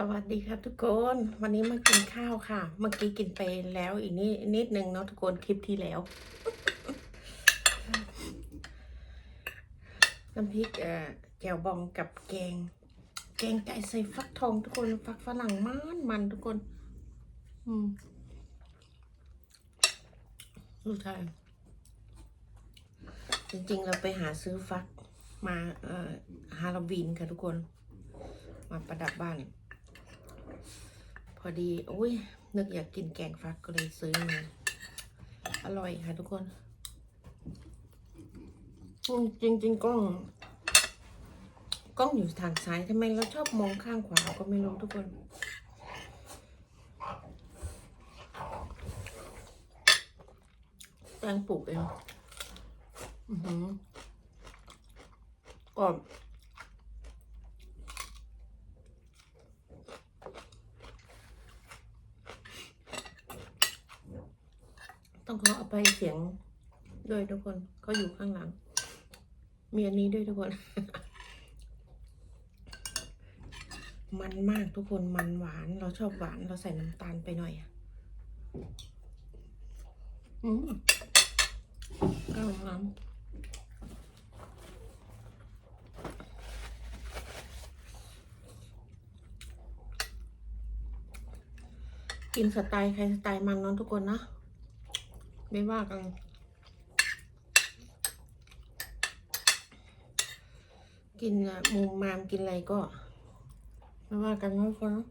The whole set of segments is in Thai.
สวัสดีค่ะทุกคน วันนี้มากินข้าวค่ะ เมื่อกี้กินไปแล้วอีกนิดนิดนึงเนาะทุกคนคลิปที่แล้วน้ำพริกเอ่อแจ่วบองกับแกง แกงไก่ใส่ฟักทองทุกคนฟักฝรั่งมันมันทุกคน อืมดูใช่จริงๆ เราไปหาซื้อฟักมาเอ่อฮาโลวีนค่ะทุกคน มาประดับบ้าน พอดีโอ้ยนึกอยากกินแกงฟักก็เลยซื้อมาอร่อยค่ะทุกคนอืมจริงกล้อง กล้องอยู่ทางซ้ายทำไมเราชอบมองข้างขวาก็ไม่รู้ทุกคนแตงปลูกเองอือหือกรอบ ต้องขออภัยเสียงด้วยทุกคนเขาอยู่ข้างหลัง มีอันนี้ด้วยทุกคน มันมากทุกคนมันหวาน เราชอบหวานเราใส่น้ำตาลไปหน่อยอะอืมก็น้ำกินสไตล์ใครสไตล์มันเน้องทุกคนนะ ไม่ว่ากัน กินอะมุมมามกินอะไรก็ ไม่ว่ากันนะทุกคนนะ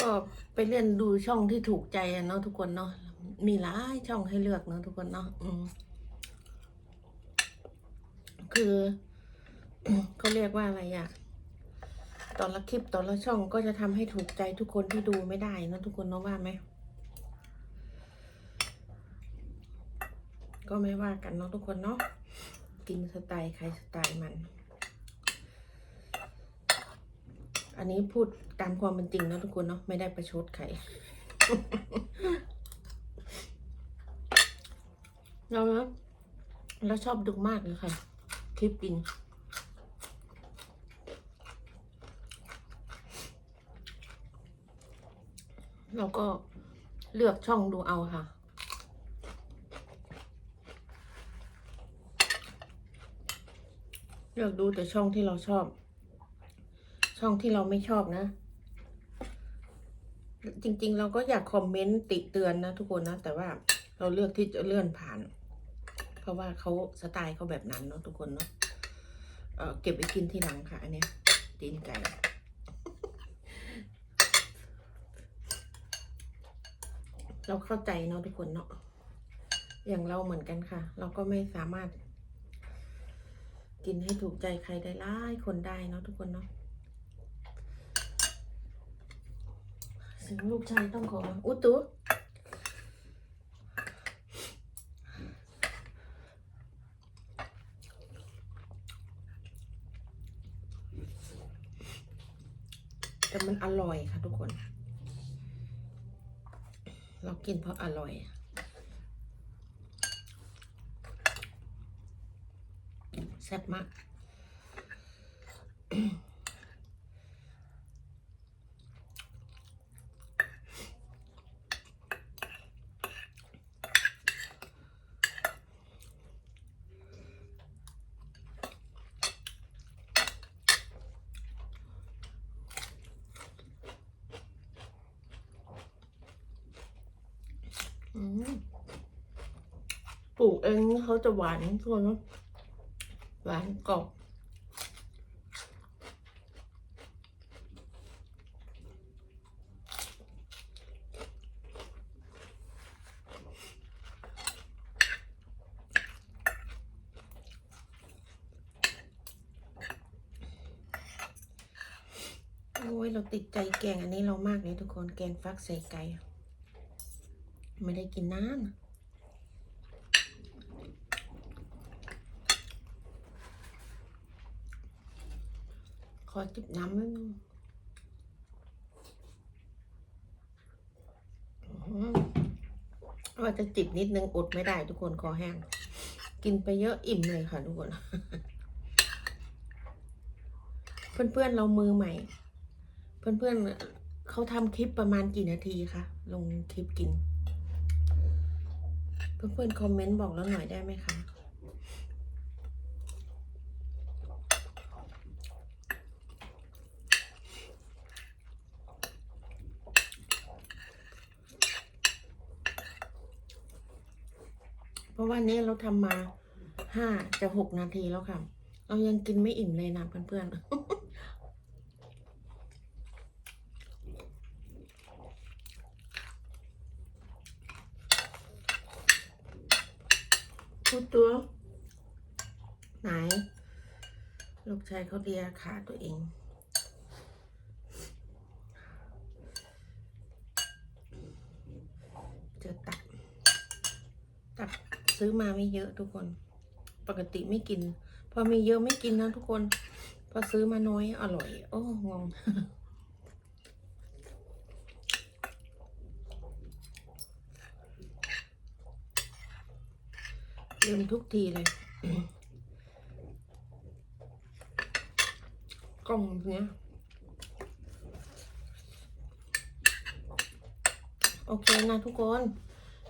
ก็ไปเล่นดูช่องที่ถูกใจเนาะทุกคนเนาะ มีหลายช่องให้เลือกเนาะทุกคนเนาะคือเขาเรียกว่าอะไรอะตอนละคลิปตอนละช่องก็จะทำให้ถูกใจทุกคนที่ดูไม่ได้เนอะทุกคนเนาะว่าไหมก็ไม่ว่ากันเนาะทุกคนเนาะกินสไตล์ใครสไตล์มัน อันนี้พูดตามความเป็นจริงเนอะทุกคนเนาะไม่ได้ประชดใคร เราแล้วเราชอบดูมากเลยค่ะ คลิปกิน เราก็เลือกช่องดูเอาค่ะ เลือกดูแต่ช่องที่เราชอบ ช่องที่เราไม่ชอบนะ จริง ๆ เราก็อยากคอมเมนต์ติเตือนนะทุกคนนะ แต่ว่าเราเลือกที่จะเลื่อนผ่าน เพราะว่าเขาสไตล์เขาแบบนั้นเนาะทุกคนเนาะเออเก็บไปกินที่หลังค่ะ อันเนี้ยตีนไก่เราเข้าใจเนาะทุกคนเนาะอย่างเราเหมือนกันค่ะ เราก็ไม่สามารถ กินให้ถูกใจใครได้หลายคนได้เนาะทุกคนเนาะเสียงลูกชายต้องขออุตุ แต่มันอร่อยค่ะทุกคน เรากินเพราะอร่อย แซ่บมาก อืมป ลูกเองเขาจะหวานทุกคนหวานกรอบโอ้ยเราติดใจแกงอันนี้เรามากเลยทุกคนแกงฟักใส่ไก่ไม่ได้กินนา ขอจิบน้ำนึงว่าจะจิบนิดนึงอดไม่ได้ทุกคนคอแห้ง กินไปเยอะอิ่มเลยค่ะทุกคน เพื่อนๆเรามือใหม่ เพื่อนๆเขาทำคลิปประมาณกี่นาทีคะลงคลิปกิน เพื่อนๆคอมเมนต์บอกแล้วหน่อยได้ไหมคะ เพราะว่านี้เราทำมาห้าจะหกนาทีแล้วค่ะ เรายังกินไม่อิ่มเลยนะเพื่อนๆพูดตัว ไหน ลูกชายเขาเลียขาตัวเอง เจอตับ ตับ ซื้อมาไม่เยอะทุกคน ปกติไม่กิน พอมีเยอะไม่กินนะทุกคน พอซื้อมาน้อยอร่อย โอ้งงลืมทุกทีเลยกล่องเนี้ยโอเคนะทุกคน